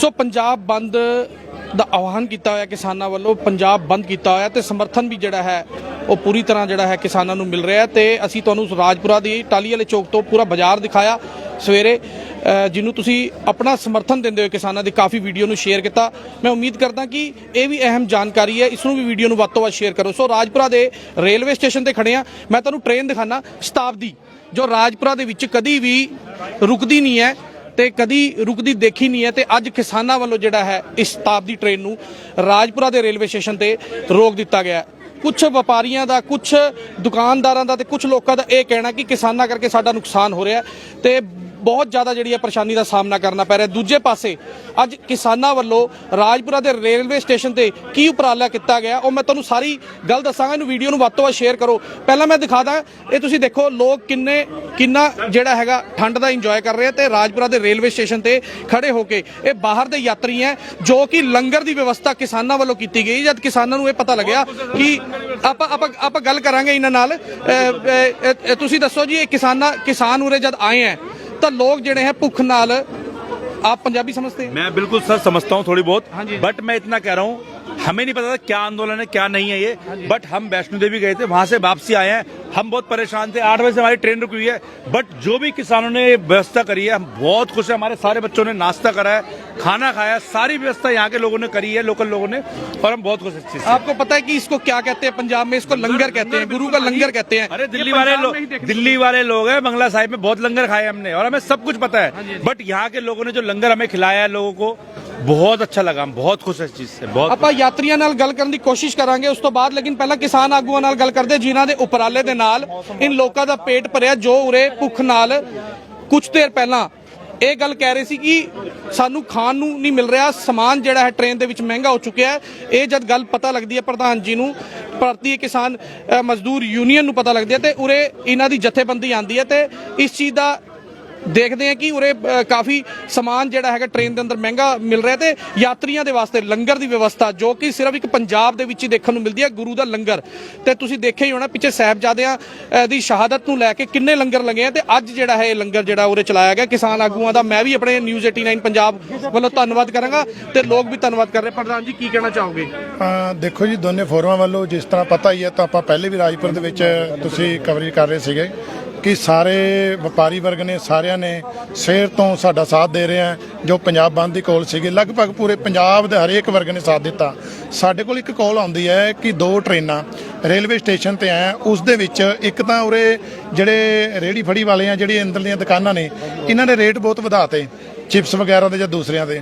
ਸੋ ਪੰਜਾਬ ਬੰਦ ਦਾ ਆਹਵਾਨ ਕੀਤਾ ਹੋਇਆ ਕਿਸਾਨਾਂ ਵੱਲੋਂ, ਪੰਜਾਬ ਬੰਦ ਕੀਤਾ ਹੋਇਆ ਤੇ ਸਮਰਥਨ ਵੀ ਜਿਹੜਾ ਹੈ, ਉਹ ਪੂਰੀ ਤਰ੍ਹਾਂ ਜਿਹੜਾ ਹੈ ਕਿਸਾਨਾਂ ਨੂੰ ਮਿਲ ਰਿਹਾ ਹੈ ਤੇ ਅਸੀਂ ਤੁਹਾਨੂੰ ਰਾਜਪੁਰਾ ਦੀ ਟਾਲੀ ਵਾਲੇ ਚੌਕ ਤੋਂ ਪੂਰਾ ਬਾਜ਼ਾਰ ਦਿਖਾਇਆ ਸਵੇਰੇ ਜਿਹਨੂੰ ਤੁਸੀਂ ਆਪਣਾ ਸਮਰਥਨ ਦਿੰਦੇ ਹੋਏ ਕਿਸਾਨਾਂ ਦੀ ਕਾਫੀ ਵੀਡੀਓ ਨੂੰ ਸ਼ੇਅਰ ਕੀਤਾ। ਮੈਂ ਉਮੀਦ ਕਰਦਾ ਕਿ ਇਹ ਵੀ ਅਹਿਮ ਜਾਣਕਾਰੀ ਹੈ, ਇਸ ਨੂੰ ਵੀ ਵੀਡੀਓ ਨੂੰ ਵੱਧ ਤੋਂ ਵੱਧ ਸ਼ੇਅਰ ਕਰੋ। ਸੋ ਰਾਜਪੁਰਾ ਦੇ ਰੇਲਵੇ ਸਟੇਸ਼ਨ ਤੇ ਖੜੇ ਆ ਮੈਂ ਤੁਹਾਨੂੰ ਟ੍ਰੇਨ ਦਿਖਾਣਾ ਸ਼ਤਾਬਦੀ, ਜੋ ਰਾਜਪੁਰਾ ਦੇ ਵਿੱਚ ਕਦੀ ਵੀ ਰੁਕਦੀ ਨਹੀਂ ਹੈ। ਤੇ ਕਦੀ ਰੁਕਦੀ ਦੇਖੀ ਨਹੀਂ ਹੈ ਤੇ ਅੱਜ ਕਿਸਾਨਾਂ ਵੱਲੋਂ ਜਿਹੜਾ ਹੈ ਇਸ ਸ਼ਤਾਬਦੀ ਟ੍ਰੇਨ ਨੂੰ ਰਾਜਪੁਰਾ ਦੇ ਰੇਲਵੇ ਸਟੇਸ਼ਨ ਤੇ ਰੋਕ ਦਿੱਤਾ ਗਿਆ ਕੁਝ ਵਪਾਰੀਆਂ ਦਾ ਕੁਝ ਦੁਕਾਨਦਾਰਾਂ ਦਾ ਤੇ ਕੁਝ ਲੋਕਾਂ ਦਾ ਇਹ ਕਹਿਣਾ ਕਿ ਕਿਸਾਨਾਂ ਕਰਕੇ ਸਾਡਾ ਨੁਕਸਾਨ ਹੋ ਰਿਹਾ ਹੈ ਤੇ ਬਹੁਤ ਜ਼ਿਆਦਾ ਜਿਹੜੀ ਹੈ ਪਰੇਸ਼ਾਨੀ ਦਾ ਸਾਹਮਣਾ ਕਰਨਾ ਪੈ ਰਿਹਾ। ਦੂਜੇ ਪਾਸੇ ਅੱਜ ਕਿਸਾਨਾਂ ਵੱਲੋਂ ਰਾਜਪੁਰਾ ਦੇ ਰੇਲਵੇ ਸਟੇਸ਼ਨ ਤੇ ਕੀ ਉਪਰਾਲਾ ਕੀਤਾ ਗਿਆ, ਉਹ ਮੈਂ ਤੁਹਾਨੂੰ ਸਾਰੀ ਗੱਲ ਦੱਸਾਂਗਾ, ਇਹਨੂੰ ਵੀਡੀਓ ਨੂੰ ਵੱਧ ਤੋਂ ਵੱਧ ਸ਼ੇਅਰ ਕਰੋ। ਪਹਿਲਾਂ ਮੈਂ ਦਿਖਾਦਾ ਇਹ ਤੁਸੀਂ ਦੇਖੋ ਲੋਕ ਕਿੰਨੇ, ਕਿੰਨਾ ਜਿਹੜਾ ਹੈਗਾ ਠੰਡ ਦਾ ਇੰਜੋਏ ਕਰ ਰਹੇ ਆ ਤੇ ਰਾਜਪੁਰਾ ਦੇ ਰੇਲਵੇ ਸਟੇਸ਼ਨ ਤੇ ਖੜੇ ਹੋ ਕੇ ਇਹ ਬਾਹਰ ਦੇ ਯਾਤਰੀ ਹੈ, ਜੋ ਕਿ ਲੰਗਰ ਦੀ ਵਿਵਸਥਾ ਕਿਸਾਨਾਂ ਵੱਲੋਂ ਕੀਤੀ ਗਈ। ਜਦ ਕਿਸਾਨਾਂ ਨੂੰ ਇਹ ਪਤਾ ਲੱਗਿਆ ਕਿ ਆਪਾਂ ਆਪਾਂ ਆਪਾਂ ਗੱਲ ਕਰਾਂਗੇ ਇਹਨਾਂ ਨਾਲ। ਤੁਸੀਂ ਦੱਸੋ ਜੀ, ਇਹ ਕਿਸਾਨਾਂ, ਕਿਸਾਨ ਉਰੇ ਜਦ ਆਏ ਹੈ ਤਾਂ ਲੋਕ ਜਿਹੜੇ ਹੈ ਭੁੱਖ ਨਾਲ ਆਪ पंजाबी समझते हैं मैं बिल्कुल सर समझता हूँ थोड़ी बहुत हाँ जी। बट मैं इतना कह रहा हूँ हमें नहीं पता था क्या आंदोलन है क्या नहीं है ये बट हम वैष्णो देवी गए थे वहां से वापसी आए हैं हम बहुत परेशान थे आठ बजे से हमारी ट्रेन रुकी हुई है बट जो भी किसानों ने व्यवस्था करी है हम बहुत खुश हैं हमारे सारे बच्चों ने नाश्ता करा है खाना खाया है सारी व्यवस्था यहाँ के लोगों ने करी है लोकल लोगों ने और हम बहुत खुश हैं इस चीज से आपको पता है कि इसको क्या कहते हैं पंजाब में इसको लंगर कहते हैं गुरु का लंगर कहते हैं अरे ये दिल्ली वाले पंजाब लोग में ही देखने दिल्ली वाले लोग हैं बंगला साहिब में बहुत लंगर खाए हमने और हमें सब कुछ पता हाँ है बट यहाँ के लोगों ने जो लंगर हमें खिलाया है लोगों को बहुत अच्छा लगा हम बहुत खुश हैं इस चीज से बहुत ਆਪਾਂ ਯਾਤਰੀਆਂ ਨਾਲ ਗੱਲ ਕਰਨ ਦੀ ਕੋਸ਼ਿਸ਼ ਕਰਾਂਗੇ ਉਸ ਤੋਂ ਬਾਅਦ ਲੇਕਿਨ ਪਹਿਲਾਂ ਕਿਸਾਨ ਆਗੂਆਂ ਨਾਲ ਗੱਲ ਕਰਦੇ ਜਿਨ੍ਹਾਂ ਦੇ ਉਪਰਾਲੇ ਦੇ ਨਾਲ ਇਨ ਲੋਕਾਂ ਦਾ ਪੇਟ ਭਰਿਆ ਜੋ ਉਰੇ ਭੁੱਖ ਨਾਲ ਕੁਝ ਦੇਰ ਪਹਿਲਾਂ ਇਹ ਗੱਲ ਕਹਿ ਰਹੇ ਸੀ ਕਿ ਸਾਨੂੰ ਖਾਣ ਨੂੰ ਨਹੀਂ ਮਿਲ ਰਿਹਾ, ਸਮਾਨ ਜਿਹੜਾ ਹੈ ਟ੍ਰੇਨ ਦੇ ਵਿੱਚ ਮਹਿੰਗਾ ਹੋ ਚੁੱਕਿਆ ਹੈ। ਇਹ ਜਦ ਗੱਲ ਪਤਾ ਲੱਗਦੀ ਹੈ ਪ੍ਰਧਾਨ ਜੀ ਨੂੰ, ਭਾਰਤੀ ਕਿਸਾਨ ਮਜ਼ਦੂਰ ਯੂਨੀਅਨ ਨੂੰ ਪਤਾ ਲੱਗਦੀ ਹੈ ਤੇ ਉਰੇ ਇਹਨਾਂ ਦੀ ਜਥੇਬੰਦੀ ਆਂਦੀ ਹੈ ਤੇ ਇਸ ਚੀਜ਼ ਦਾ ਦੇਖਦੇ ਹਾਂ ਕਿ ਉਰੇ ਕਾਫੀ ਸਮਾਨ ਜਿਹੜਾ ਹੈਗਾ ਟ੍ਰੇਨ ਦੇ ਅੰਦਰ ਮਹਿੰਗਾ ਮਿਲ ਰਿਹਾ ਤੇ ਯਾਤਰੀਆਂ ਦੇ ਵਾਸਤੇ ਲੰਗਰ ਦੀ ਵਿਵਸਥਾ, ਜੋ ਕਿ ਸਿਰਫ ਇੱਕ ਪੰਜਾਬ ਦੇ ਵਿੱਚ ਹੀ ਦੇਖਣ ਨੂੰ ਮਿਲਦੀ ਹੈ, ਗੁਰੂ ਦਾ ਲੰਗਰ। ਤੇ ਤੁਸੀਂ ਦੇਖਿਆ ਹੀ ਹੋਣਾ, ਪਿੱਛੇ ਸਾਹਿਬਜ਼ਾਦਿਆਂ ਦੀ ਸ਼ਹਾਦਤ ਨੂੰ ਲੈ ਕੇ ਕਿੰਨੇ ਲੰਗਰ ਲੱਗੇ ਆ ਤੇ ਅੱਜ ਜਿਹੜਾ ਹੈ ਇਹ ਲੰਗਰ ਜਿਹੜਾ ਉਰੇ ਚਲਾਇਆ ਗਿਆ। ਕਿਸਾਨ ਆਗੂਆਂ ਦਾ ਮੈਂ ਵੀ ਆਪਣੇ ਨਿਊਜ਼ 89 ਪੰਜਾਬ ਵੱਲੋਂ ਧੰਨਵਾਦ ਕਰਾਂਗਾ ਤੇ ਲੋਕ ਵੀ ਧੰਨਵਾਦ ਕਰ ਰਹੇ। ਪ੍ਰਧਾਨ ਜੀ, ਕੀ ਕਹਿਣਾ ਚਾਹੋਗੇ? ਦੇਖੋ ਜੀ, ਦੋਨੇ ਫੋਰਮਾਂ ਵੱਲੋਂ ਜਿਸ ਤਰ੍ਹਾਂ ਪਤਾ ਹੀ ਹੈ, ਤਾਂ ਆਪਾਂ ਪਹਿਲੇ ਵੀ ਰਾਜਪੁਰ ਦੇ ਵਿੱਚ ਤੁਸੀਂ ਕਵਰੇਜ ਕਰ ਰਹੇ ਸੀਗੇ। ਕਿ ਸਾਰੇ ਵਪਾਰੀ ਵਰਗ ਨੇ, ਸਾਰਿਆਂ ਨੇ ਸਵੇਰ ਤੋਂ ਸਾਡਾ ਸਾਥ ਦੇ ਰਹੇ ਆ ਜੋ ਪੰਜਾਬ ਬੰਦ ਦੀ ਕੋਲ ਸੀਗੀ। ਲਗਭਗ ਪੂਰੇ ਪੰਜਾਬ ਦੇ ਹਰੇਕ ਵਰਗ ਨੇ ਸਾਥ ਦਿੱਤਾ। ਸਾਡੇ ਕੋਲ ਇੱਕ ਕਾਲ ਆਉਂਦੀ ਹੈ ਕਿ ਦੋ ਟ੍ਰੇਨਾਂ ਰੇਲਵੇ ਸਟੇਸ਼ਨ ਤੇ ਆਇਆ ਉਸ ਦੇ ਵਿੱਚ ਇੱਕ ਤਾਂ ਉਰੇ ਜਿਹੜੇ ਰੇੜੀ ਫੜੀ ਵਾਲੇ ਆ, ਜਿਹੜੇ ਅੰਦਰਲੀਆਂ ਦੁਕਾਨਾਂ ਨੇ, ਇਹਨਾਂ ਨੇ ਰੇਟ ਬਹੁਤ ਵਧਾਤੇ ਚਿਪਸ ਵਗੈਰਾ ਦੇ ਜਾਂ ਦੂਸਰਿਆਂ ਦੇ।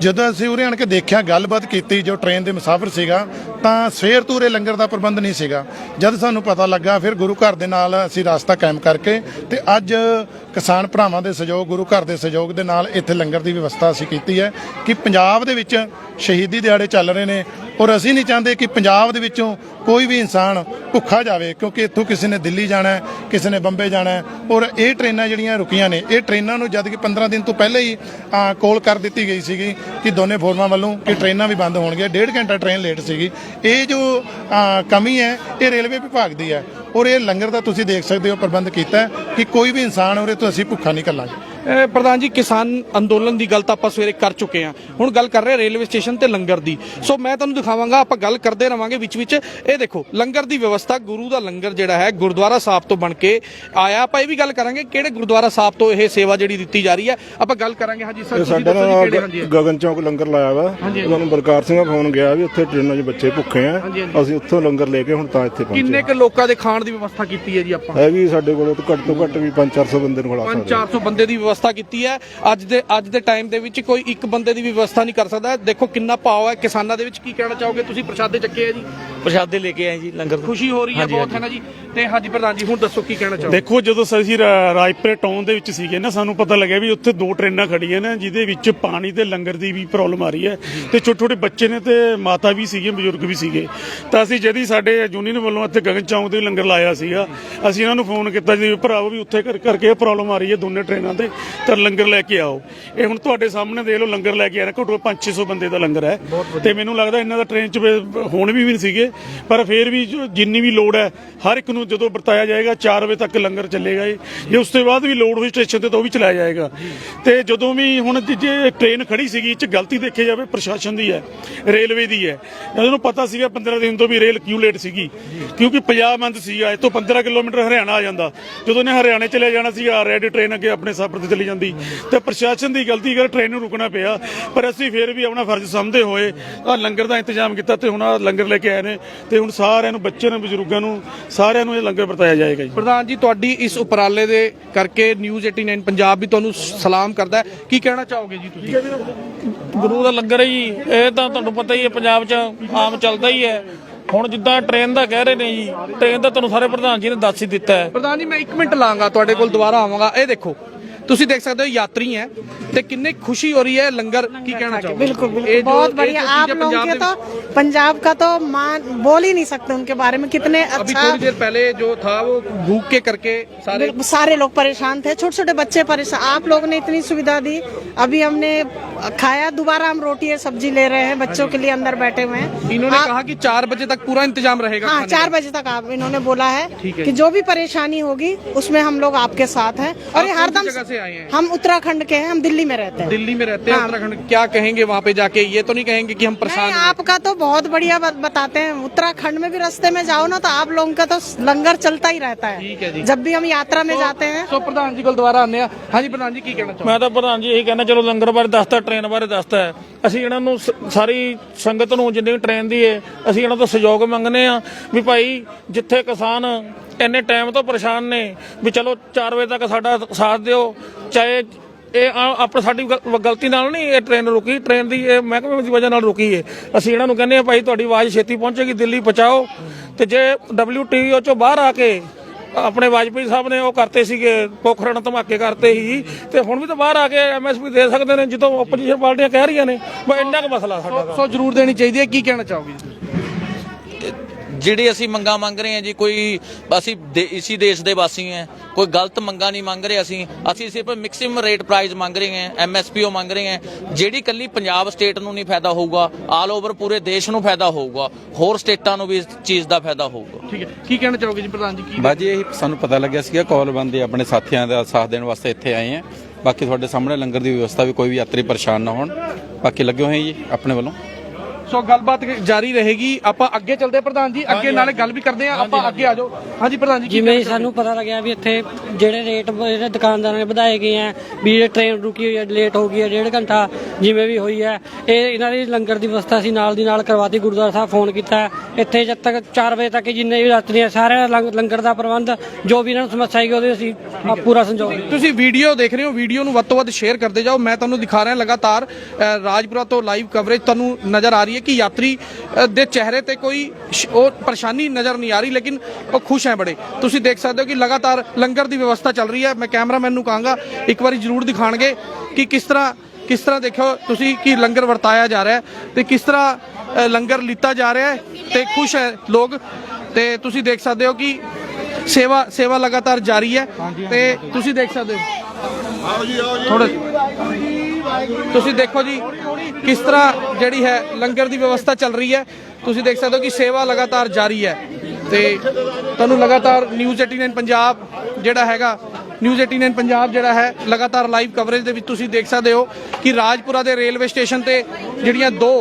ਜਦੋਂ ਅਸੀਂ ਉਰੇ ਆਣ ਕੇ ਦੇਖਿਆ, ਗੱਲਬਾਤ ਕੀਤੀ, ਜੋ ਟ੍ਰੇਨ ਦੇ ਮੁਸਾਫਰ ਸੀਗਾ, ਤਾਂ ਸਵੇਰ ਤੋਂ ਉਰੇ ਲੰਗਰ ਦਾ ਪ੍ਰਬੰਧ ਨਹੀਂ ਸੀਗਾ। ਜਦ ਸਾਨੂੰ ਪਤਾ ਲੱਗਾ, ਫਿਰ ਗੁਰੂ ਘਰ ਦੇ ਨਾਲ ਅਸੀਂ ਰਾਸਤਾ ਕਾਇਮ ਕਰਕੇ ਤੇ ਅੱਜ ਕਿਸਾਨ ਭਰਾਵਾਂ ਦੇ ਸਹਿਯੋਗ, ਗੁਰੂ ਘਰ ਦੇ ਸਹਿਯੋਗ ਦੇ ਨਾਲ ਇੱਥੇ ਲੰਗਰ ਦੀ ਵਿਵਸਥਾ ਅਸੀਂ ਕੀਤੀ ਹੈ ਕਿ ਪੰਜਾਬ ਦੇ ਵਿੱਚ ਸ਼ਹੀਦੀ ਦਿਹਾੜੇ ਚੱਲ ਰਹੇ ਨੇ ਔਰ ਅਸੀਂ ਨਹੀਂ ਚਾਹੁੰਦੇ ਕਿ ਪੰਜਾਬ ਦੇ ਵਿੱਚੋਂ ਕੋਈ ਵੀ ਇਨਸਾਨ ਭੁੱਖਾ ਜਾਵੇ, ਕਿਉਂਕਿ ਇੱਥੋਂ ਕਿਸੇ ਨੇ ਦਿੱਲੀ ਜਾਣਾ ਹੈ, ਕਿਸੇ ਨੇ ਬੰਬੇ ਜਾਣਾ ਹੈ ਔਰ ਇਹ ਟ੍ਰੇਨਾਂ ਜਿਹੜੀਆਂ ਰੁਕੀਆਂ ਨੇ, ਇਹ ਟ੍ਰੇਨਾਂ ਨੂੰ ਜਦ ਕਿ 15 ਦਿਨ ਤੋਂ ਪਹਿਲਾਂ ਹੀ ਕੋਲ ਕਰ ਦਿੱਤੀ ਗਈ ਸੀਗੀ। ਕਿ ਦੋਨੇ ਫੋਰਮਾਂ ਵੱਲੋਂ ਕਿ ਟ੍ਰੇਨਾਂ ਵੀ ਬੰਦ ਹੋਣਗੀਆਂ। ਡੇਢ ਘੰਟਾ ਟ੍ਰੇਨ ਲੇਟ ਸੀਗੀ। ਇਹ ਜੋ ਅ, ਕਮੀ ਹੈ ਇਹ ਰੇਲਵੇ ਵਿਭਾਗ ਦੀ ਹੈ। ਔਰ ਇਹ ਲੰਗਰ ਦਾ ਤੁਸੀਂ ਦੇਖ ਸਕਦੇ ਹੋ ਪ੍ਰਬੰਧ ਕੀਤਾ ਕਿ ਕੋਈ ਵੀ ਇਨਸਾਨ ਉਰੇ ਤੋਂ ਅਸੀਂ ਭੁੱਖਾ ਨਹੀਂ ਕੱਲਾਂਗੇ ਪ੍ਰਧਾਨ ਜੀ ਕਿਸਾਨ ਅੰਦੋਲਨ ਦੀ ਗੱਲ ਤਾਂ ਆਪਾਂ ਸਵੇਰੇ ਕਰ ਚੁੱਕੇ ਹਾਂ। ਹੁਣ ਗੱਲ ਕਰ ਰਹੇ ਰੇਲਵੇ ਸਟੇਸ਼ਨ ਤੇ ਲੰਗਰ ਦੀ। ਸੋ ਮੈਂ ਤੁਹਾਨੂੰ ਦਿਖਾਵਾਂਗਾ ਆਪਾਂ ਗੱਲ ਕਰਦੇ ਰਵਾਂਗੇ ਵਿੱਚ ਵਿੱਚ। ਇਹ ਦੇਖੋ ਲੰਗਰ ਦੀ ਵਿਵਸਥਾ ਗੁਰੂ ਦਾ ਲੰਗਰ ਜਿਹੜਾ ਹੈ ਗੁਰਦੁਆਰਾ ਸਾਹਿਬ ਤੋਂ ਬਣ ਕੇ ਆਇਆ। ਆਪਾਂ ਇਹ ਵੀ ਗੱਲ ਕਰਾਂਗੇ ਕਿਹੜੇ ਗੁਰਦੁਆਰਾ ਸਾਹਿਬ ਤੋਂ ਇਹ ਸੇਵਾ ਜਿਹੜੀ ਦਿੱਤੀ ਜਾ ਰਹੀ ਹੈ? ਆਪਾਂ ਗੱਲ ਕਰਾਂਗੇ ਹਾਂਜੀ ਸਰ ਸਾਡਾ ਜੀ ਹਾਂਜੀ ਗਗਨ ਚੌਕ ਲੰਗਰ ਲਾਇਆ ਵਾ। ਉਹਨਾਂ ਨੂੰ ਬਲਕਾਰ ਸਿੰਘ ਦਾ ਫੋਨ ਗਿਆ ਵੀ ਉੱਥੇ ਟ੍ਰੇਨਾਂ 'ਚ ਬੱਚੇ ਭੁੱਖੇ ਆ। ਅਸੀਂ ਉੱਥੋਂ ਲੰਗਰ ਲੈ ਕੇ ਹੁਣ ਤਾਂ ਇੱਥੇ ਕਿੰਨੇ ਪਹੁੰਚੇ ਕੁ ਲੋਕਾਂ ਦੇ ਖਾਣ ਦੀ ਵਿਵਸਥਾ ਕੀਤੀ ਹੈ ਜੀ ਆਪਾਂ? ਹੈ ਵੀ ਸਾਡੇ ਕੋਲ ਘੱਟ ਤੋਂ ਘੱਟ ਵੀ 5-400 ਬੰਦੇ ਨੂੰ ਸਕਦੇ 400 ਬੰਦੇ ਦੀ ਵਿਵਸਥਾ ਕੀਤੀ ਹੈ। ਅੱਜ ਦੇ ਅੱਜ ਦੇ ਟਾਈਮ ਦੇ ਵਿੱਚ ਕੋਈ ਇੱਕ ਬੰਦੇ ਦੀ ਵੀ ਵਿਵਸਥਾ ਨਹੀਂ ਕਰ ਸਕਦਾ। ਦੇਖੋ ਕਿੰਨਾ ਭਾਵ ਹੈ ਕਿਸਾਨਾਂ ਦੇ ਵਿੱਚ। ਕੀ ਕਹਿਣਾ ਚਾਹੋਗੇ? ਤੁਸੀਂ ਪ੍ਰਸ਼ਾਦੇ ਚੱਕੇ ਆ ਜੀ। ਪ੍ਰਸ਼ਾਦੇ ਲੈ ਕੇ ਆਏ ਜੀ ਲੰਗਰ। ਖੁਸ਼ੀ ਹੋ ਰਹੀ ਹੈ ਹਾਂਜੀ, ਬਹੁਤ ਹੈ ਨਾ ਜੀ? ਤੇ ਹਾਂਜੀ ਪ੍ਰਧਾਨ ਜੀ ਹੁਣ ਦੱਸੋ ਕੀ ਕਹਿਣਾ ਚਾਹੋਗੇ? ਦੇਖੋ ਜਦੋਂ ਅਸੀਂ ਰਾ- ਰਾਜਪੁਰੇ ਟਾਊਨ ਦੇ ਵਿੱਚ ਸੀਗੇ ਨਾ ਸਾਨੂੰ ਪਤਾ ਲੱਗਿਆ ਵੀ ਉੱਥੇ ਦੋ ਟ੍ਰੇਨਾਂ ਖੜੀਆਂ ਨੇ ਜਿਹਦੇ ਵਿੱਚ ਪਾਣੀ ਤੇ ਲੰਗਰ ਦੀ ਵੀ ਪ੍ਰੋਬਲਮ ਆ ਰਹੀ ਹੈ। ਤੇ ਛੋਟੇ ਛੋਟੇ ਬੱਚੇ ਨੇ ਤੇ ਮਾਤਾ ਵੀ ਸੀਗੇ ਬਜ਼ੁਰਗ ਵੀ ਸੀਗੇ। ਤਾਂ ਅਸੀਂ ਜਦੀ ਸਾਡੇ ਯੂਨੀਅਨ ਵੱਲੋਂ ਇੱਥੇ ਗਗਨ ਚੌਂਕ ਦੇ ਲੰਗਰ ਲਾਇਆ ਸੀਗਾ ਅਸੀਂ ਇਹਨਾਂ ਨੂੰ ਫੋਨ ਕੀਤਾ ਜੀ ਭਰਾਵੋ ਵੀ ਉੱਥੇ ਕਰ ਕਰਕੇ ਇਹ ਪ੍ਰੋਬਲਮ ਆ ਰਹੀ ਹੈ ਦੋਨੇ ਟ੍ਰੇਨਾਂ ਤੇ। ਤਾਂ ਲੰਗਰ ਲੈ ਕੇ ਆਓ। ਇਹ ਹੁਣ ਤੁਹਾਡੇ ਸਾਹਮਣੇ ਦੇਖ ਲਓ ਲੰਗਰ ਲੈ ਕੇ ਆ ਰਿਹਾ ਘੱਟੋ 5-600 ਬੰਦੇ ਦਾ ਲੰਗਰ ਹੈ। ਤੇ ਮੈਨੂੰ ਲੱਗਦਾ ਇਹਨਾਂ ਦਾ ਟ੍ਰੇਨ 'ਚ ਹੁਣ ਵੀ ਨਹੀਂ ਸੀਗੇ ਪਰ ਫਿਰ ਵੀ ਜਿੰਨੀ ਵੀ ਲੋੜ ਹੈ ਹਰ ਇੱਕ ਨੂੰ ਜਦੋਂ ਵਰਤਾਇਆ ਜਾਏਗਾ 4 ਵਜੇ ਤੱਕ ਲੰਗਰ ਚੱਲੇਗਾ ਜੀ। ਜੇ ਉਸ ਤੋਂ ਬਾਅਦ ਵੀ ਲੋੜ ਹੋਈ ਸਟੇਸ਼ਨ ਤੇ ਤਾਂ ਉਹ ਵੀ ਚਲਾਇਆ ਜਾਏਗਾ। ਤੇ ਜਦੋਂ ਵੀ ਹੁਣ ਜੇ- ਟ੍ਰੇਨ ਖੜੀ ਸੀਗੀ ਇਹ 'ਚ ਗਲਤੀ ਦੇਖੀ ਜਾਵੇ ਪ੍ਰਸ਼ਾਸਨ ਦੀ ਹੈ ਰੇਲਵੇ ਦੀ ਹੈ। ਇਹਨਾਂ ਨੂੰ ਪਤਾ ਸੀਗਾ 15 ਦਿਨ ਤੋਂ ਵੀ ਰੇਲ ਕਿਉਂ ਲੇਟ ਸੀਗੀ। ਕਿਉਂਕਿ ਪੰਜਾਬ ਮੰਦ ਸੀਗਾ ਇਹ ਤੋਂ 15 ਕਿਲੋਮੀਟਰ ਹਰਿਆਣਾ ਆ ਜਾਂਦਾ। ਜਦੋਂ ਨੇ ਹਰਿਆਣੇ ਚਲੇ ਜਾਣਾ ਸੀ ਆ ਰੈਡ ਟ੍ਰੇਨ ਅੱਗੇ ਆਪਣੇ ਸਫ਼ਰ ਤੇ ਚਲੀ ਜਾਂਦੀ ਤੇ ਪ੍ਰਸ਼ਾਸਨ ਦੀ ਗਲਤੀ ਕਰ ਟ੍ਰੇਨ ਨੂੰ ਰੁਕਣਾ ਪਿਆ। ਪਰ ਅਸੀਂ ਫਿਰ ਵੀ ਆਪਣਾ ਫਰਜ਼ ਸਮਝਦੇ ਹੋਏ ਆ ਲੰਗਰ ਦਾ ਇੰਤਜ਼ਾਮ ਕੀਤਾ ਤੇ ਹੁਣ ਆ ਲੰਗਰ ਲੈ ਕੇ ਆਏ ਨੇ ਤੇ ਹੁਣ ਸਾਰਿਆਂ ਨੂੰ ਬੱਚਿਆਂ ਨੂੰ ਬਜ਼ੁਰਗਾਂ ਨੂੰ ਸਾਰਿਆਂ ਨੂੰ ਇਹ ਲੰਗਰ ਵਰਤਾਇਆ ਜਾਏਗਾ ਜੀ। ਪ੍ਰਧਾਨ ਜੀ ਤੁਹਾਡੀ ਇਸ ਉਪਰਾਲੇ ਦੇ ਕਰਕੇ ਨਿਊਜ਼ 89 ਪੰਜਾਬ ਵੀ ਤੁਹਾਨੂੰ ਸਲਾਮ ਕਰਦਾ ਹੈ। ਕੀ ਕਹਿਣਾ ਚਾਹੋਗੇ ਜੀ ਤੁਸੀਂ? ਗੁਰੂ ਦਾ ਲੰਗਰ ਹੈ ਜੀ ਇਹ ਤਾਂ ਤੁਹਾਨੂੰ ਪਤਾ ਹੀ ਹੈ ਪੰਜਾਬ 'ਚ ਆਮ ਚੱਲਦਾ ਹੀ ਹੈ। ਹੁਣ ਜਿੱਦਾਂ ਟ੍ਰੇਨ ਦਾ ਕਹਿ ਰਹੇ ਨੇ ਜੀ ਟ੍ਰੇਨ ਦਾ ਤੁਹਾਨੂੰ ਸਾਰੇ ਪ੍ਰਧਾਨ ਜੀ ਨੇ ਦੱਸ ਹੀ ਦਿੱਤਾ ਹੈ। ਪ੍ਰਧਾਨ ਜੀ ਮੈਂ 1 ਮਿੰਟ ਲਾਂਗਾ ਤੁਹਾਡੇ ਕੋਲ ਦੁਬਾਰਾ ਆਵਾਂਗਾ। ਇਹ ਦੇਖੋ ਤੁਸੀਂ ਦੇਖ ਸਕਦੇ ਹੋ ਯਾਤਰੀ ਹੈ ਤੇ ਕਿੰਨੇ ਖੁਸ਼ੀ ਹੋ ਰਹੀ ਹੈ ਲੰਗਰ ਕੀ ਕਹਿਣਾ ਚਾਹੋਗੇ बिल्कुल ਇਹ बिल्कुल जो- बहुत ये बढ़िया जो आप चीज़ें लोगों के पंजाब तो पंजाब का तो मान बोल ही नहीं सकते उनके बारे में कितने अभी अच्छा थोड़ी देर पहले जो था वो भूख के करके सारे बिल्कुल, सारे लोग परेशान थे छोटे छोटे बच्चे परेशान आप लोगों ने इतनी सुविधा दी अभी हमने खाया दोबारा हम रोटी और सब्जी ले रहे हैं बच्चों के लिए अंदर बैठे हुए हैं इन्होंने आप- कहा कि चार बजे तक पूरा इंतजाम रहेगा हाँ खाने चार का। बजे तक आप इन्होंने बोला है ठीक है कि जो भी परेशानी होगी उसमें हम लोग आपके साथ हैं और आप ये कौन सी हरदम जगह से आए हैं? हम उत्तराखंड के हैं हम दिल्ली में रहते हैं दिल्ली में रहते हैं हाँ। उत्तराखंड क्या कहेंगे वहाँ पे जाके ये तो नहीं कहेंगे कि हम परेशान नहीं हैं आपका तो बहुत बढ़िया बात बताते हैं उत्तराखंड में भी रास्ते में जाओ ना तो आप लोगों का तो लंगर चलता ही रहता है ठीक है जी। जब भी हम यात्रा में जाते हैं ਸੋ ਪ੍ਰਧਾਨ ਜੀ ਕੋਲ ਦੁਬਾਰਾ ਆਉਂਦੇ ਆ ਹਾਂਜੀ ਪ੍ਰਧਾਨ ਜੀ ਕੀ ਕਹਿਣਾ ਚਾਹੋਗੇ ਮੈਂ ਤਾਂ ਪ੍ਰਧਾਨ ਜੀ ਇਹੀ ਕਹਿੰਦਾ ਚਲੋ ਲੰਗਰ ਬਾਰੇ ਦੱਸਤਾ ਟ੍ਰੇਨ ਬਾਰੇ ਦੱਸਤਾ ਹੈ। ਅਸੀਂ ਇਹਨਾਂ ਨੂੰ ਸ- ਸਾਰੀ ਸੰਗਤ ਨੂੰ ਜਿੰਨੀ ਟ੍ਰੇਨ ਦੀ ਹੈ ਅਸੀਂ ਇਹਨਾਂ ਤੋਂ ਸਹਿਯੋਗ ਮੰਗਨੇ ਆ ਵੀ ਭਾਈ ਜਿੱਥੇ ਕਿਸਾਨ ਇੰਨੇ ਟਾਈਮ ਤੋਂ ਪਰੇਸ਼ਾਨ ਨੇ ਵੀ ਚਲੋ 4 ਵਜੇ ਤੱਕ ਸਾਡਾ ਸਾਥ ਦਿਓ, ਚਾਹੇ ਇਹ ਆ- ਸਾਡੀ ਗਲ- ਗਲਤੀ ਨਾਲ ਨਹੀਂ ਇਹ ਟ੍ਰੇਨ ਰੁਕੀ ਟ੍ਰੇਨ ਦੀ ਇਹ ਮਹਿਕਮੇ ਦੀ ਵਜ੍ਹਾ ਨਾਲ ਰੁਕੀ ਹੈ ਅਸੀਂ ਇਹਨਾਂ ਨੂੰ ਕਹਿੰਦੇ ਆ ਭਾਈ, ਤੁਹਾਡੀ ਆਵਾਜ਼ ਛੇਤੀ ਪਹੁੰਚੇਗੀ, ਦਿੱਲੀ ਪਹੁੰਚਾਓ। ਤੇ ਜੇ WTO ਚੋਂ ਬਾਹਰ ਆ ਕੇ ਆਪਣੇ ਵਾਜਪੇਈ ਸਾਹਿਬ ਨੇ ਉਹ ਕਰਤੇ ਸੀਗੇ ਪੋਖਰਨ ਧਮਾਕੇ ਕਰਤੇ ਸੀ ਤੇ ਹੁਣ ਵੀ ਤਾਂ ਬਾਹਰ ਆ ਕੇ ਐਮਐਸਪੀ ਦੇ ਸਕਦੇ ਨੇ, ਜਦੋਂ ਆਪੋਜੀਸ਼ਨ ਪਾਰਟੀਆਂ ਕਹਿ ਰਹੀਆਂ ਨੇ, ਬਸ ਇੰਨਾ ਕੁ ਮਸਲਾ ਸਾਡਾ ਸੋ ਜਰੂਰ ਦੇਣੀ ਚਾਹੀਦੀ ਹੈ, ਕੀ ਕਹਿਣਾ ਚਾਹੋਗੇ? ਜਿਹੜੀ ਅਸੀਂ ਮੰਗਾ ਮੰਗ ਰਹੇ ਹਾਂ ਜੀ ਕੋਈ ਅਸੀਂ ਦੇ- ਇਸੀ ਦੇਸ਼ ਦੇ ਵਾਸੀ ਹਾਂ ਕੋਈ ਗਲਤ ਮੰਗਾ ਨਹੀਂ ਮੰਗ ਰਹੇ ਅਸੀਂ। ਅਸੀਂ ਸਿਰਫ ਮਿਕਸਿਮ ਰੇਟ ਪ੍ਰਾਈਸ ਮੰਗ ਰਹੇ ਹਾਂ ਐਮਐਸਪੀਓ ਮੰਗ ਰਹੇ ਹਾਂ ਜਿਹੜੀ ਕੱਲੀ ਪੰਜਾਬ ਸਟੇਟ ਨੂੰ ਨਹੀਂ ਫਾਇਦਾ ਹੋਊਗਾ ਆਲ ਓਵਰ ਪੂਰੇ ਦੇਸ਼ ਨੂੰ ਫਾਇਦਾ ਹੋਊਗਾ ਹੋਰ ਸਟੇਟਾਂ ਨੂੰ ਵੀ ਇਸ ਚੀਜ਼ ਦਾ ਫਾਇਦਾ ਹੋਊਗਾ। ਠੀਕ ਹੈ। ਕੀ ਕਹਿਣਾ ਚਾਹੋਗੇ ਜੀ ਪ੍ਰਧਾਨ ਜੀ ਕੀ ਬਾਜੀ ਇਹ ਸਾਨੂੰ ਪਤਾ ਲੱਗਿਆ ਸੀਗਾ ਕਾਲ ਬੰਦੇ ਆਪਣੇ ਸਾਥੀਆਂ ਦਾ ਸਾਥ ਦੇਣ ਵਾਸਤੇ ਇੱਥੇ ਆਏ ਆ। ਬਾਕੀ ਤੁਹਾਡੇ ਸਾਹਮਣੇ ਲੰਗਰ ਦੀ ਵਿਵਸਥਾ ਵੀ ਕੋਈ ਵੀ ਯਾਤਰੀ ਪਰੇਸ਼ਾਨ ਨਾ ਹੋਣ। ਬਾਕੀ ਲੱਗੇ ਹੋਏ ਜੀ ਆਪਣੇ ਵੱਲੋਂ। ਸੋ ਗੱਲਬਾਤ ਜਾਰੀ ਰਹੇਗੀ। ਆਪਾਂ ਅੱਗੇ ਚੱਲਦੇ ਹਾਂ ਪ੍ਰਧਾਨ ਜੀ ਅੱਗੇ ਨਾਲੇ ਗੱਲ ਵੀ ਕਰਦੇ ਆ ਆਪਾਂ ਅੱਗੇ ਆ ਜਾਓ। ਹਾਂਜੀ ਪ੍ਰਧਾਨ ਜੀ ਕੀ ਜਿਵੇਂ ਸਾਨੂੰ ਪਤਾ ਲੱਗਿਆ ਵੀ ਇੱਥੇ ਜਿਹੜੇ ਰੇਟ ਜਿਹੜੇ ਦੁਕਾਨਦਾਰਾਂ ਨੇ ਵਧਾਏ ਗਏ ਆ ਵੀ ਇਹ ਟ੍ਰੇਨ ਰੁਕੀ ਹੋਈ ਹੈ ਲੇਟ ਹੋ ਗਈ ਹੈ ਡੇਢ ਘੰਟਾ ਜਿਵੇਂ ਵੀ ਹੋਈ ਹੈ ਇਹ ਇਹਨਾਂ ਦੀ ਲੰਗਰ ਦੀ ਵਿਵਸਥਾ ਸੀ ਨਾਲ ਦੀ ਨਾਲ ਕਰਵਾਤੀ ਗੁਰਦੁਆਰਾ ਸਾਹਿਬ ਫੋਨ ਕੀਤਾ। ਇੱਥੇ ਜਦ ਤੱਕ 4 ਵਜੇ ਤੱਕ ਜਿੰਨੇ ਵੀ ਯਾਤਰੀ ਆ ਸਾਰੇ ਲੰਗ- ਲੰਗਰ ਦਾ ਪ੍ਰਬੰਧ ਜੋ ਵੀ ਇਹਨਾਂ ਨੂੰ ਸਮੱਸਿਆ ਆਏਗੀ ਉਹਦੇ ਅਸੀਂ ਆ ਪੂਰਾ ਸੰਜੋਗ ਤੁਸੀਂ ਵੀਡੀਓ ਦੇਖ ਰਹੇ ਹੋ ਵੀਡੀਓ ਨੂੰ ਵੱਧ ਤੋਂ ਵੱਧ ਸ਼ੇਅਰ ਕਰਦੇ ਜਾਓ। ਮੈਂ ਤੁਹਾਨੂੰ ਦਿਖਾ ਰਿਹਾ ਲਗਾਤਾਰ ਅ, ਰਾਜਪੁਰਾ ਤੋਂ ਲਾਈਵ ਕਵਰੇਜ ਤੁਹਾਨੂੰ ਨਜ਼ਰ ਆ ਰਹੀ ਹੈ ਕਿ ਯਾਤਰੀ ਦੇ ਚਿਹਰੇ ਤੇ ਕੋਈ ਉਹ ਪਰੇਸ਼ਾਨੀ ਨਜ਼ਰ ਨਹੀਂ ਆ ਰਹੀ ਲੇਕਿਨ ਉਹ ਖੁਸ਼ ਹੈ ਬੜੇ। ਤੁਸੀਂ ਦੇਖ ਸਕਦੇ ਹੋ ਕਿ ਲਗਾਤਾਰ ਲੰਗਰ ਦੀ ਵਿਵਸਥਾ ਚੱਲ ਰਹੀ ਹੈ। ਮੈਂ ਕੈਮਰਾਮੈਨ ਨੂੰ ਕਹਾਂਗਾ ਇੱਕ ਵਾਰੀ ਜ਼ਰੂਰ ਦਿਖਾਣਗੇ ਕਿ ਕਿਸ ਤਰ੍ਹਾਂ ਕਿਸ ਤਰ੍ਹਾਂ ਦੇਖੋ ਤੁਸੀਂ ਕਿ ਲੰਗਰ ਵਰਤਾਇਆ ਜਾ ਰਿਹਾ ਹੈ ਤੇ ਕਿਸ ਤਰ੍ਹਾਂ ਲੰਗਰ ਲਿੱਤਾ ਜਾ ਰਿਹਾ ਹੈ ਤੇ ਖੁਸ਼ ਹੈ ਲੋਕ। ਤੇ ਤੁਸੀਂ ਦੇਖ ਸਕਦੇ ਹੋ ਕਿ ਸੇਵਾ ਸੇਵਾ ਲਗਾਤਾਰ ਜਾਰੀ ਹੈ। ਤੇ ਤੁਸੀਂ ਦੇਖ ਸਕਦੇ ਹੋ। ਥੋੜਾ ਤੁਸੀਂ ਦੇਖੋ ਜੀ, ਕਿਸ ਤਰ੍ਹਾਂ ਜਿਹੜੀ ਹੈ ਲੰਗਰ ਦੀ ਵਿਵਸਥਾ ਚੱਲ ਰਹੀ ਹੈ। ਤੁਸੀਂ ਦੇਖ ਸਕਦੇ ਹੋ ਕਿ ਸੇਵਾ ਲਗਾਤਾਰ ਜਾਰੀ ਹੈ ਤੇ ਤੁਹਾਨੂੰ ਲਗਾਤਾਰ ਨਿਊਜ਼ 89 ਪੰਜਾਬ ਜਿਹੜਾ ਹੈਗਾ ਨਿਊਜ਼ 89 ਪੰਜਾਬ ਜਿਹੜਾ ਹੈ ਲਗਾਤਾਰ ਲਾਈਵ ਕਵਰੇਜ ਦੇ ਵਿੱਚ ਤੁਸੀਂ ਦੇਖ ਸਕਦੇ ਹੋ ਕਿ ਰਾਜਪੁਰਾ ਦੇ ਰੇਲਵੇ ਸਟੇਸ਼ਨ ਤੇ ਜਿਹੜੀਆਂ ਦੋ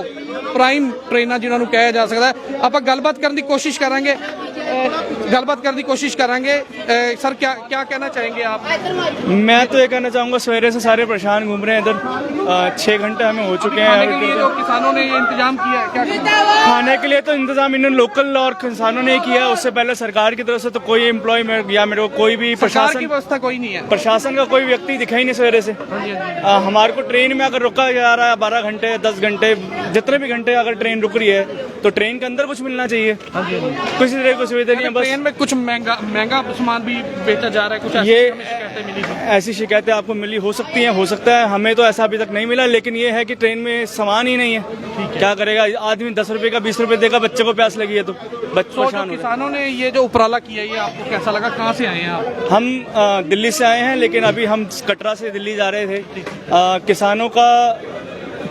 ਪ੍ਰਾਈਮ ਟ੍ਰੇਨਾਂ ਜਿਨ੍ਹਾਂ ਨੂੰ ਕਿਹਾ ਜਾ ਸਕਦਾ ਆਪਾਂ ਗੱਲਬਾਤ ਕਰਨ ਦੀ ਕੋਸ਼ਿਸ਼ ਕਰਾਂਗੇ। ਗੱਲਬਾਤ ਕਰਨ ਦੀ ਕੋਸ਼ਿਸ਼ ਕਰਾਂਗੇ ਅਹ ਸਰ क्या क्या कहना चाहेंगे आप मैं तो ये कहना चाहूँगा सवेरे से सारे परेशान घूम रहे हैं इधर छः घंटे हमें हो चुके खाने के हैं लिए जो किसानों ने ये इंतजाम किया है क्या कहना है? खाने के लिए तो इंतजाम इन्होंने लोकल और किसानों ने ही किया है उससे पहले सरकार की तरफ से तो कोई एम्प्लॉय या मेरे को कोई भी सरकार की प्रशासन व्यवस्था कोई नहीं है प्रशासन का कोई व्यक्ति दिखा ही नहीं सवेरे से आ, हमारे को ट्रेन में अगर रुका जा रहा है बारह घंटे दस घंटे जितने भी घंटे अगर ट्रेन रुक रही है तो ट्रेन के अंदर कुछ मिलना चाहिए किसी तरह सुविधा है बस। ट्रेन में कुछ महँगा महँगा सामान भी बेचा जा रहा है कुछ ये- शिकायतें मिली ऐसी शिकायतें आपको मिली हो सकती हैं हो सकता है हमें तो ऐसा अभी तक नहीं मिला लेकिन ये है कि ट्रेन में सामान ही नहीं है। क्या करेगा? आदमी दस रुपए का बीस रुपए देगा बच्चे को प्यास लगी है तो बच्चों तो। किसानों ने ये जो उपराला किया ये आपको कैसा लगा? कहाँ से आए हैं आप? हम दिल्ली से आए हैं लेकिन अभी हम कटरा से दिल्ली जा रहे थे। किसानों का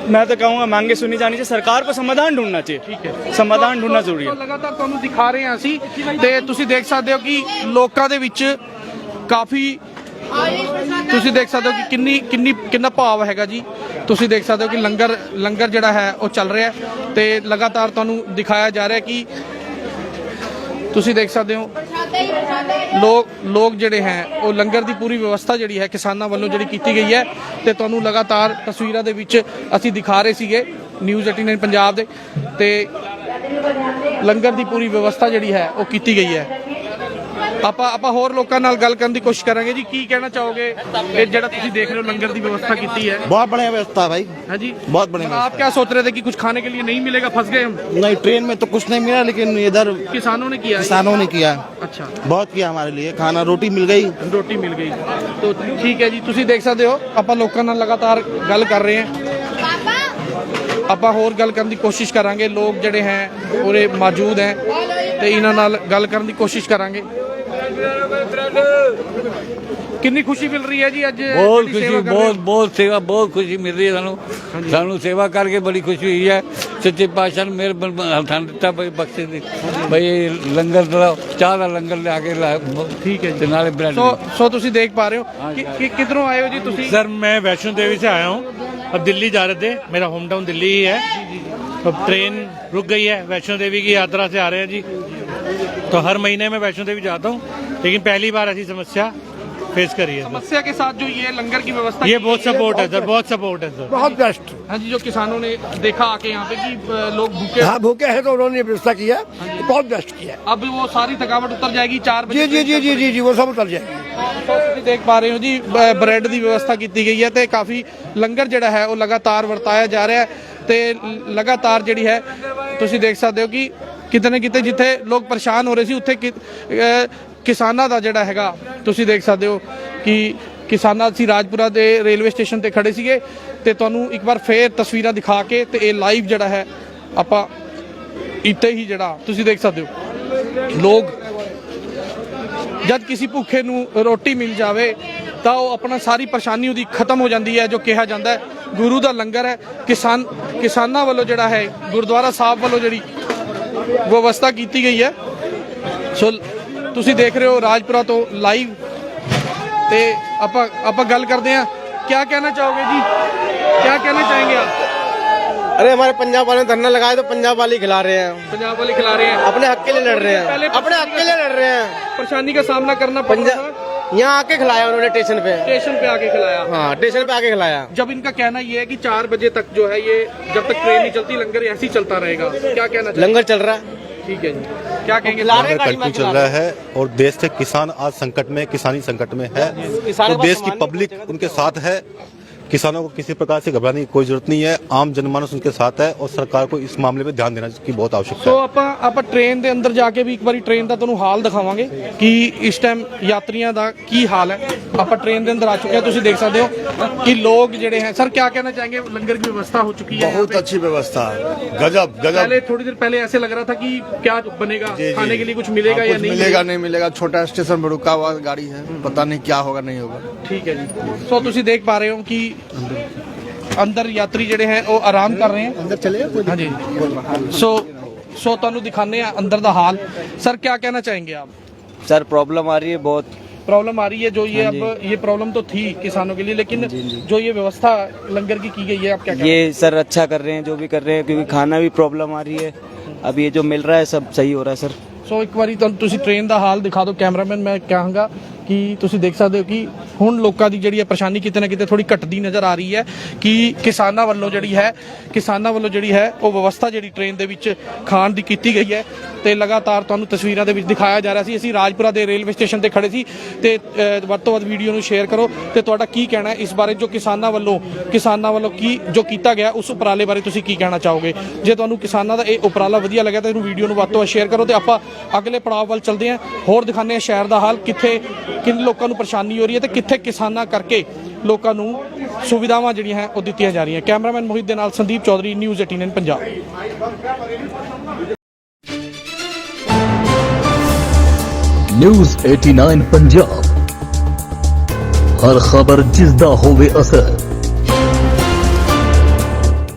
मैं तो कहूँगा मांगे सुनी जानी चाहिए सरकार को समाधान ढूंढना चाहिए ठीक है समाधान ढूंढना जरूरी है तो ਲਗਾਤਾਰ ਤੁਹਾਨੂੰ ਦਿਖਾ ਰਹੇ ਹਾਂ ਅਸੀਂ ਤੇ ਤੁਸੀਂ ਦੇਖ ਸਕਦੇ ਹੋ ਕਿ ਲੋਕਾਂ ਦੇ ਵਿੱਚ ਕਾਫੀ ਤੁਸੀਂ ਦੇਖ ਸਕਦੇ ਹੋ ਕਿ ਕਿੰਨੀ ਕਿੰਨੀ ਕਿੰਨਾ ਭਾਵ ਹੈਗਾ ਜੀ ਤੁਸੀਂ ਦੇਖ ਸਕਦੇ ਹੋ ਕਿ ਲੰਗਰ ਲੰਗਰ ਜਿਹੜਾ ਹੈ ਉਹ ਚੱਲ ਰਿਹਾ ਹੈ ਤੇ ਲਗਾਤਾਰ ਤੁਹਾਨੂੰ ਦਿਖਾਇਆ ਜਾ ਰਿਹਾ ਕਿ ਤੁਸੀਂ ਦੇਖ ਸਕਦੇ ਹੋ। ਲੋਕ ਲੋਕ ਜਿਹੜੇ ਹੈ, ਉਹ ਲੰਗਰ ਦੀ ਪੂਰੀ ਵਿਵਸਥਾ ਜਿਹੜੀ ਹੈ ਕਿਸਾਨਾਂ ਵੱਲੋਂ ਜਿਹੜੀ ਕੀਤੀ ਗਈ ਹੈ ਤੇ ਤੁਹਾਨੂੰ ਲਗਾਤਾਰ ਤਸਵੀਰਾਂ ਦੇ ਵਿੱਚ ਅਸੀਂ ਦਿਖਾ ਰਹੇ ਸੀਗੇ ਨਿਊਜ਼ 18 ਪੰਜਾਬ ਦੇ ਤੇ ਲੰਗਰ ਦੀ ਪੂਰੀ ਵਿਵਸਥਾ ਜਿਹੜੀ ਹੈ ਉਹ ਕੀਤੀ ਗਈ ਹੈ। ਆਪਾਂ ਆਪਾਂ ਹੋਰ ਲੋਕਾਂ ਨਾਲ ਗੱਲ ਕਰਨ ਦੀ ਕੋਸ਼ਿਸ਼ ਕਰਾਂਗੇ ਜੀ ਕੀ ਕਹਿਣਾ ਚਾਹੋਗੇ ਇਹ ਜਿਹੜਾ ਤੁਸੀਂ ਦੇਖ ਰਹੇ ਹੋ ਲੰਗਰ ਦੀ ਵਿਵਸਥਾ ਕੀਤੀ है बहुत बढ़िया व्यवस्था है भाई हाँ जी बहुत बढ़िया आप क्या सोच रहे थे कि कुछ खाने के लिए नहीं मिलेगा फंस गए हम नहीं ट्रेन में तो कुछ नहीं मिला लेकिन इधर किसानों ने किया है। किसानों ने किया अच्छा बहुत किया हमारे लिए खाना रोटी मिल गई ਰੋਟੀ ਮਿਲ ਗਈ ਤੋ ਠੀਕ ਹੈ ਜੀ ਤੁਸੀਂ ਦੇਖ ਸਕਦੇ ਹੋ ਆਪਾਂ ਲੋਕਾਂ ਨਾਲ ਲਗਾਤਾਰ ਗੱਲ ਕਰ ਰਹੇ ਹਾਂ ਆਪਾਂ ਹੋਰ ਗੱਲ ਕਰਨ ਦੀ ਕੋਸ਼ਿਸ਼ ਕਰਾਂਗੇ ਲੋਕ ਜਿਹੜੇ ਹੈ ਉਰੇ ਮੌਜੂਦ ਹੈ ਤੇ ਇਹਨਾਂ ਨਾਲ ਗੱਲ ਕਰਨ ਦੀ ਕੋਸ਼ਿਸ਼ ਕਰਾਂਗੇ ਕਿੰਨੀ ਖੁਸ਼ੀ ਮਿਲ ਰਹੀ ਹੈ ਜੀ ਅੱਜ ਬਹੁਤ ਜਿਹੜੀ ਸੇਵਾ ਖੁਸ਼ੀ ਕਰ ਰਹੇ ਹੋ? ਬਹੁਤ ਬਹੁਤ ਸੇਵਾ ਬਹੁਤ ਖੁਸ਼ੀ ਮਿਲ ਰਹੀ ਹੈ ਸਾਨੂੰ ਸਾਨੂੰ ਸੇਵਾ ਕਰਕੇ ਬੜੀ ਖੁਸ਼ੀ ਹੋਈ ਹੈ ਸੱਚੇ ਪਾਤਸ਼ਾਹ ਨੇ ਮੇਰੇ ਹੱਥਾਂ ਦਿੱਤਾ ਬਈ ਬਖਸ਼ੇ ਦੀ ਬਈ ਇਹ ਲੰਗਰ ਦਾ ਚਾਹ ਦਾ ਲੰਗਰ ਲਿਆ ਕੇ ਲਾ ਠੀਕ ਹੈ ਜੀ ਤੇ ਨਾਲੇ ਬ੍ਰੈਡ ਸੋ ਸੋ ਤੁਸੀਂ ਦੇਖ ਪਾ ਰਹੇ ਹੋ ਕਿ ਕਿ ਕਿਧਰੋਂ ਆਏ ਹੋ ਜੀ ਤੁਸੀਂ सर मैं वैष्णो देवी से आया हूँ अब दिल्ली जा रहे थे मेरा होम टाउन दिल्ली ही है अब ट्रेन रुक गई है वैष्णो देवी की यात्रा से आ रहे हैं जी तो हर महीने में वैष्णो देवी जाता हूँ लेकिन पहली बार ऐसी समस्या फेस करी है सर। समस्या के साथ जो ये लंगर की व्यवस्था ये की बहुत गई है, सपोर्ट है सर बहुत सपोर्ट है सर बहुत बेस्ट हाँ जी जो किसानों ने देखा आके यहाँ पे कि अ, लोग भूखे हाँ भूखे हैं तो उन्होंने व्यवस्था किया बहुत बेस्ट किया अब वो सारी थकावट उतर जाएगी चार बजे जी जी जी जी जी जी वो सब उतर जाएगी ਤੁਸੀਂ ਦੇਖ ਪਾ ਰਹੇ ਹੋ ਜੀ ਬ- ਬ੍ਰੈਡ ਦੀ ਵਿਵਸਥਾ ਕੀਤੀ ਗਈ ਹੈ ਤੇ ਕਾਫੀ ਲੰਗਰ ਜਿਹੜਾ ਹੈ ਉਹ ਲਗਾਤਾਰ ਵਰਤਾਇਆ ਜਾ ਰਿਹਾ ਹੈ ਤੇ ਲ- ਲਗਾਤਾਰ ਜਿਹੜੀ ਹੈ ਤੁਸੀਂ ਦੇਖ ਸਕਦੇ ਹੋ ਕਿ ਕਿਤੇ ਨਾ ਕਿਤੇ ਜਿੱਥੇ ਲੋਕ ਪਰੇਸ਼ਾਨ ਹੋ ਰਹੇ ਸੀ ਉੱਥੇ ਕਿ- ਅ, ਕਿਸਾਨਾਂ ਦਾ ਜਿਹੜਾ ਹੈਗਾ, ਤੁਸੀਂ ਦੇਖ ਸਕਦੇ ਹੋ ਕਿ ਕਿਸਾਨਾਂ ਅਸੀਂ ਰਾਜਪੁਰਾ ਦੇ ਰੇਲਵੇ ਸਟੇਸ਼ਨ ਤੇ ਖੜੇ ਸੀਗੇ ਤੇ ਤੁਹਾਨੂੰ ਇੱਕ ਵਾਰ ਫੇਰ ਤਸਵੀਰਾਂ ਦਿਖਾ ਕੇ ਤੇ ਇਹ ਲਾਈਵ ਜਿਹੜਾ ਹੈ, ਆਪਾਂ ਇੱਥੇ ਹੀ ਜਿਹੜਾ, ਤੁਸੀਂ ਦੇਖ ਸਕਦੇ ਹੋ। ਲੋਕ, ਜਦ ਕਿਸੇ ਭੁੱਖੇ ਨੂੰ ਰੋਟੀ ਮਿਲ ਜਾਵੇ, ਤਾਂ ਉਹ ਆਪਣਾ ਸਾਰੀ ਪਰੇਸ਼ਾਨੀ ਉਹਦੀ ਖਤਮ ਹੋ ਜਾਂਦੀ ਹੈ, ਜੋ ਕਿਹਾ ਜਾਂਦਾ ਹੈ। ਗੁਰੂ ਦਾ ਲੰਗਰ ਹੈ, ਕਿਸਾਨ, ਕਿਸਾਨਾਂ ਵੱਲੋਂ ਜਿਹੜਾ ਹੈ, ਗੁਰਦੁਆਰਾ ਸਾਹਿਬ ਵੱਲੋਂ ਜਿਹੜੀ ਵਿਵਸਥਾ ਕੀਤੀ ਗਈ ਹੈ। ਸੋ ਤੁਸੀਂ ਦੇਖ ਰਹੇ ਹੋ ਰਾਜਪੁਰਾ ਤੋਂ ਲਾਈਵ ਤੇ ਆਪਾਂ ਆਪਾਂ ਗੱਲ ਕਰਦੇ ਆ क्या कहना चाहोगे जी क्या कहना चाहेंगे आप अरे हमारे पंजाब वाले धरना लगाए तो पंजाब वाले खिला रहे हैं पंजाब वाले खिला रहे हैं अपने हक के लिए लड़ रहे हैं पहले अपने हक के लिए लड़ रहे हैं परेशानी का सामना करना पंजाब यहाँ आके खिलाया उन्होंने स्टेशन पे स्टेशन पे आके खिलाया हाँ स्टेशन पे आके खिलाया जब इनका कहना ये है कि चार बजे तक जो है ये जब तक ट्रेन नहीं चलती लंगर ऐसे ही चलता रहेगा क्या कहना लंगर चल रहा है ठीक है जी क्या कहेंगे कंटिन्यू चल रहा है और देश के किसान आज संकट में किसानी संकट में है तो देश की पब्लिक उनके साथ है किसानों को किसी प्रकार से घबराने की कोई जरूरत नहीं है आम जनमानस उनके साथ है और सरकार को इस मामले में ध्यान देना की बहुत आवश्यकता ਸੋ है ਆਪਾਂ ਆਪਾਂ ਟ੍ਰੇਨ ਦੇ ਅੰਦਰ ਜਾ ਕੇ ਵੀ ਇੱਕ ਵਾਰੀ ਟ੍ਰੇਨ ਦਾ ਤੁਹਾਨੂੰ ਹਾਲ ਦਿਖਾਵਾਂਗੇ ਕਿ ਇਸ ਟਾਈਮ ਯਾਤਰੀਆਂ ਦਾ ਕੀ ਹਾਲ ਹੈ ਆਪਾਂ ਟ੍ਰੇਨ ਦੇ ਅੰਦਰ ਆ ਚੁੱਕੇ ਹਾਂ ਤੁਸੀਂ ਦੇਖ ਸਕਦੇ ਹੋ ਕਿ ਲੋਕ ਜਿਹੜੇ हैं सर क्या कहना चाहेंगे लंगर की व्यवस्था हो चुकी है यहाँ पे? अच्छी व्यवस्था गजब पहले थोड़ी देर पहले ऐसे लग रहा था कि क्या बनेगा खाने के लिए कुछ मिलेगा या नहीं मिलेगा नहीं मिलेगा छोटा स्टेशन में रुका हुआ गाड़ी है पता नहीं क्या होगा नहीं होगा ਠੀਕ ਹੈ ਜੀ ਸੋ ਤੁਸੀਂ ਦੇਖ ਪਾ ਰਹੇ ਹੋ ਕਿ ਅੰਦਰ ਯਾਤਰੀ ਜਿਹੜੇ ਹੈ ਉਹ ਆਰਾਮ ਕਰ ਰਹੇ ਹੈ ਅੰਦਰ ਚਲੇ ਕੋਈ ਹਾਂਜੀ ਸੋ ਸੋ ਤੁਹਾਨੂੰ ਦਿਖਾਣੇ ਆ ਅੰਦਰ ਦਾ ਹਾਲ ਸਰ ਕੀ ਕਹਿਣਾ ਚਾहेंगे आप सर प्रॉब्लम आ रही है बहुत प्रॉब्लम आ रही है जो ये हाँ जी। अब ये प्रॉब्लम तो थी किसानों के लिए लेकिन जी, जी। जो ये व्यवस्था लंगर की की गई है आप क्या कहना ये सर अच्छा कर रहे हैं जो भी कर रहे हैं क्योंकि खाना भी प्रॉब्लम आ रही है अब ये जो मिल रहा है सब सही हो रहा है सर ਸੋ ਇੱਕ ਵਾਰੀ ਤੁਹਾਨੂੰ ਤੁਸੀਂ ਟ੍ਰੇਨ ਦਾ ਹਾਲ ਦਿਖਾ ਦਿਓ ਕੈਮਰਾਮੈਨ ਮੈਂ ਕਹਾਂਗਾ ਕਿ ਤੁਸੀਂ ਦੇਖ ਸਕਦੇ ਹੋ ਕਿ ਹੁਣ ਲੋਕਾਂ ਦੀ ਜਿਹੜੀ ਹੈ ਪਰੇਸ਼ਾਨੀ ਕਿਤੇ ਨਾ ਕਿਤੇ ਥੋੜੀ ਘਟਦੀ ਨਜ਼ਰ ਆ ਰਹੀ ਹੈ ਕਿ ਕਿਸਾਨਾਂ ਵੱਲੋਂ ਜਿਹੜੀ ਹੈ, ਕਿਸਾਨਾਂ ਵੱਲੋਂ ਜਿਹੜੀ ਹੈ, ਉਹ ਵਿਵਸਥਾ ਜਿਹੜੀ ਟ੍ਰੇਨ ਦੇ ਵਿੱਚ ਖਾਣ ਦੀ ਕੀਤੀ ਗਈ ਹੈ ਤੇ ਲਗਾਤਾਰ ਤੁਹਾਨੂੰ ਤਸਵੀਰਾਂ ਦੇ ਵਿੱਚ ਦਿਖਾਇਆ ਜਾ ਰਿਹਾ ਸੀ। ਅਸੀਂ ਰਾਜਪੁਰਾ ਦੇ ਰੇਲਵੇ ਸਟੇਸ਼ਨ ਤੇ ਖੜੇ ਸੀ ਤੇ ਵੱਧ ਤੋਂ ਵੱਧ ਵੀਡੀਓ ਨੂੰ ਸ਼ੇਅਰ ਕਰੋ ਤੇ ਤੁਹਾਡਾ ਕੀ ਕਹਿਣਾ ਹੈ ਇਸ ਬਾਰੇ, ਜੋ ਕਿਸਾਨਾਂ ਵੱਲੋਂ ਕਿਸਾਨਾਂ ਵੱਲੋਂ ਕੀ, ਜੋ ਕੀਤਾ ਗਿਆ, ਉਸ ਉਪਰਾਲੇ ਬਾਰੇ ਤੁਸੀਂ ਕੀ ਕਹਿਣਾ ਚਾਹੋਗੇ? ਜੇ ਤੁਹਾਨੂੰ ਕਿਸਾਨਾਂ ਦਾ ਇਹ ਉਪਰਾਲਾ ਵਧੀਆ ਲੱਗਿਆ ਤਾਂ ਇਹਨੂੰ ਵੀਡੀਓ ਨੂੰ ਵੱਧ ਤੋਂ ਵੱਧ ਸ਼ੇਅਰ ਕਰੋ ਤੇ ਆਪਾਂ ਅਗਲੇ ਪੜਾਅ ਵੱਲ ਚੱਲਦੇ ਹਾਂ। ਹੋਰ ਦਿਖਾਉਂਦੇ ਹਾਂ ਸ਼ਹਿਰ ਦਾ ਹਾਲ, ਕਿੱਥੇ ਕਿੰਨ ਲੋਕਾਂ ਨੂੰ ਪਰੇਸ਼ਾਨੀ ਹੋ ਰਹੀ ਹੈ ਤੇ ਕਿੱਥੇ ਕਿਸਾਨਾਂ ਕਰਕੇ ਲੋਕਾਂ ਨੂੰ ਸੁਵਿਧਾਵਾਂ ਜਿਹੜੀਆਂ ਹੈ ਉਹ ਦਿੱਤੀਆਂ ਜਾ ਰਹੀਆਂ। ਕੈਮਰਾਮੈਨ ਮੋਹਿਤ ਦੇ ਨਾਲ ਸੰਦੀਪ ਚੌਧਰੀ, ਨਿਊਜ਼ 18 ਪੰਜਾਬ। ਨਿਊਜ਼ 89 ਪੰਜਾਬ। ਹਰ ਖਬਰ ਜਿਸ ਦਾ ਹੋਵੇ ਅਸਰ।